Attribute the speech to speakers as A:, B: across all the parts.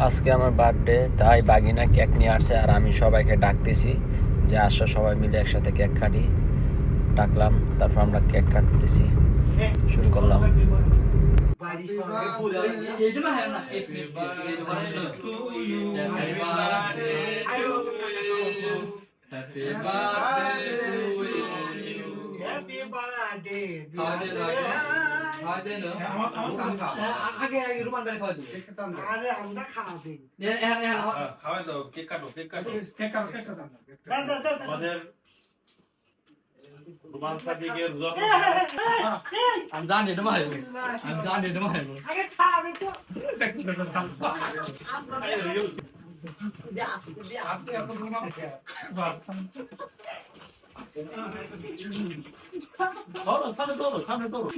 A: আজকে আমার বার্থডে তাই বাগিনা কেক নিয়ে আসছে আর আমি সবাইকে ডাকতেছি যে আসো সবাই মিলে একসাথে কেক কাটি। ডাকলাম তারপর আমরা কেক কাটতেছি। শুরু করলাম।
B: আগে আগে রুমান করে খাওয়া দিবে।
C: আরে আমরা খাওয়াবে।
B: এখানে এখানে
D: খাওয়াই দাও কেক কাটো কেক কাটো।
C: দাও, দাও, দাও, দাও।
D: আমাদের রোমান সাদিকের
B: আমি জানি এটা মারবো আমি জানি এটা মারবো
C: আগে খাওয়াবে তো।
D: ধরো সামনে ধরো সামনে ধরো।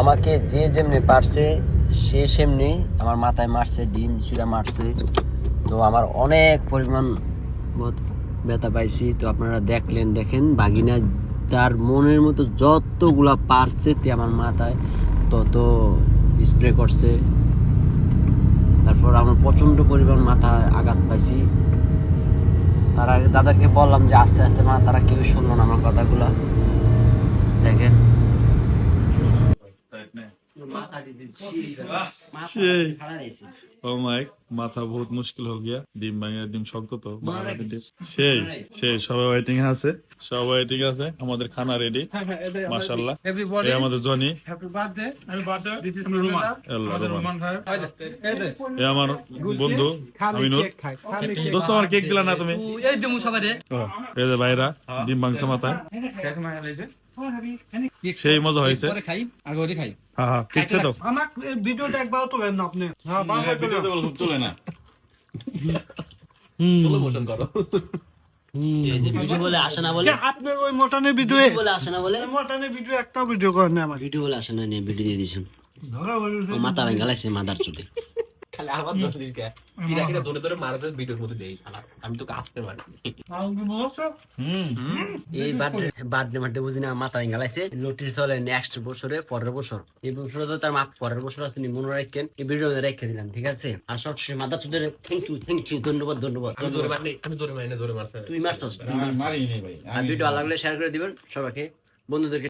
A: আমাকে যে যেমনি পারছে, সে সেমনি আমার মাথায় মারছে, ডিম চুরা মারছে। তো আমার অনেক পরিমাণ ব্যথা পাইছি। তো আপনারা দেখলেন, দেখেন বাগিনা তার মনের মতো যতগুলা পারছে তে আমার মাথায় তত স্প্রে করছে। তারপর আমার প্রচণ্ড পরিমাণ মাথায় আঘাত পাইছি। তারা তাদেরকে বললাম যে আস্তে আস্তে মানে তারা কেউ শুনলো না আমার কথাগুলো। দেখেন।
D: ও মাই মাথা বহুত মুশকিল হয়ে গিয়া। ডিম ভাঙে ডিম শক্ত তো সেই সেই সবাই ওয়েটিং আছে। সবাই ওয়েটিং আছে আমাদের খানা রেডি মাশাআল্লাহ। এই আমাদের জনি।
E: হ্যাপি বার্থডে আমি বার্থডে দিস ইজ
D: আল্লাহ
E: আমাদের
D: রহমান
E: রোমান ভাই। এই
D: আমার বন্ধু আমিনুর দোস্ত আমার কেক দিলা না তুমি?
B: এই দিমু
D: এই যে ভাইরা ডিম
E: মায়া লাইছে
D: সেই মজা হয়েছে।
B: পরে খাই আগে খাই।
D: হ্যাঁ হ্যাঁ তো।
E: আমার ভিডিওটা একবার তোলেন না আপনি। হ্যাঁ বারবার তোলেন।
D: চলে না।
A: ভিডিও বলে আসে না বলে।
E: কে আপনার ওই মটনের ভিডিও
A: বলে আসে না বলে।
E: মটনের ভিডিও একটাও ভিডিও করেন না আমার।
A: ভিডিও বলে আসে না নিয়ে ভিডিও দিয়ে দিয়েছেন।
E: ধরা বলছে
A: ও মাথা ভেঙে গেলাইছে মাদার চুদে।
F: খালি আমার দোষ দিস কে। কিরা কিরা ধরে ধরে মারাতে ভিডিওর মধ্যে দেই শালা। আমি তো পারি।
A: এই বার্থডে বার্থডে বুঝি না মাথা গেলাইছে। চলে নেক্সট বছরে পরের বছর। এই বছরে তো তার মা পরের বছর আছে নি মনে রাখেন। এই ভিডিও রেখে দিলাম ঠিক আছে? আর সব শেষে মাদার চুদের থ্যাংক ইউ থ্যাংক ইউ ধন্যবাদ ধন্যবাদ।
F: আমি ধরে মারি আমি ধরে মারি না ধরে মারছে।
A: তুই মারছস? আর ভিডিও লাগলে শেয়ার করে দিবেন সবাইকে। বন্ধুদেরকে